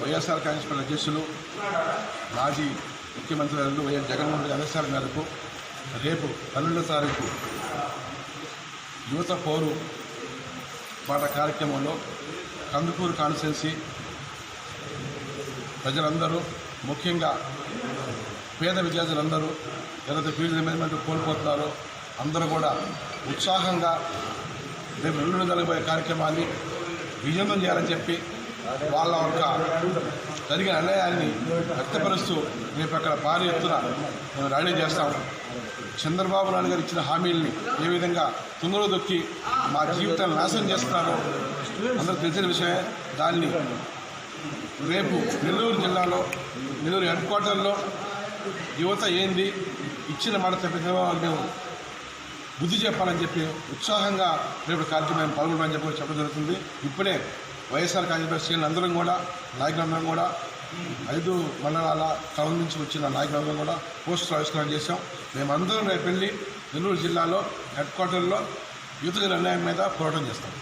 YSR Congress party అధ్యక్షులు మాజీ ముఖ్యమంత్రి గారు వైఎస్ జగన్మోహన్ రెడ్డి ఆదేశాల మేరకు రేపు పన్నెండో తారీఖు యువత పోరు పాట కార్యక్రమంలో కందుకూరు కాన్స్టిట్యున్సీ ప్రజలందరూ ముఖ్యంగా పేద విద్యార్థులందరూ ఎవరైతే ఫీజు రిమెంట్మెంట్ కోల్పోతున్నారో అందరూ కూడా ఉత్సాహంగా రేపు రెండు వందల కార్యక్రమాన్ని విజయవంతం చేయాలని చెప్పి వాళ్ళ యొక్క జరిగిన అన్యాయాన్ని వ్యక్తపరుస్తూ రేపు అక్కడ భారీ ఎత్తున మేము ర్యాలీ చేస్తాం. చంద్రబాబు నాయుడు గారు ఇచ్చిన హామీల్ని ఏ విధంగా తుంగలో దొక్కి మా జీవితాన్ని నాశనం చేస్తున్నారో అందరూ తెలిసిన విషయమే. దాన్ని రేపు నెల్లూరు జిల్లాలో నెల్లూరు హెడ్ క్వార్టర్లో యువత ఏంది? ఇచ్చిన మాట తప్పిన బుద్ధి చెప్పాలని చెప్పి ఉత్సాహంగా రేపు కార్యక్రమం పాల్గొనని చెప్పి చెప్పడం జరుగుతుంది. ఇప్పుడే వైఎస్ఆర్ కాంగ్రెస్ శ్రేణులు అందరం కూడా నాయకులందరం కూడా ఐదు మండలాల టౌన్ నుంచి వచ్చిన నాయకులందరం కూడా పోస్టులు ఆవిష్కరణ చేశాం. మేమందరం రేపు వెళ్ళి నెల్లూరు జిల్లాలో హెడ్ క్వార్టర్లో యూత్ అన్యాయం మీద పోరాటం చేస్తాం.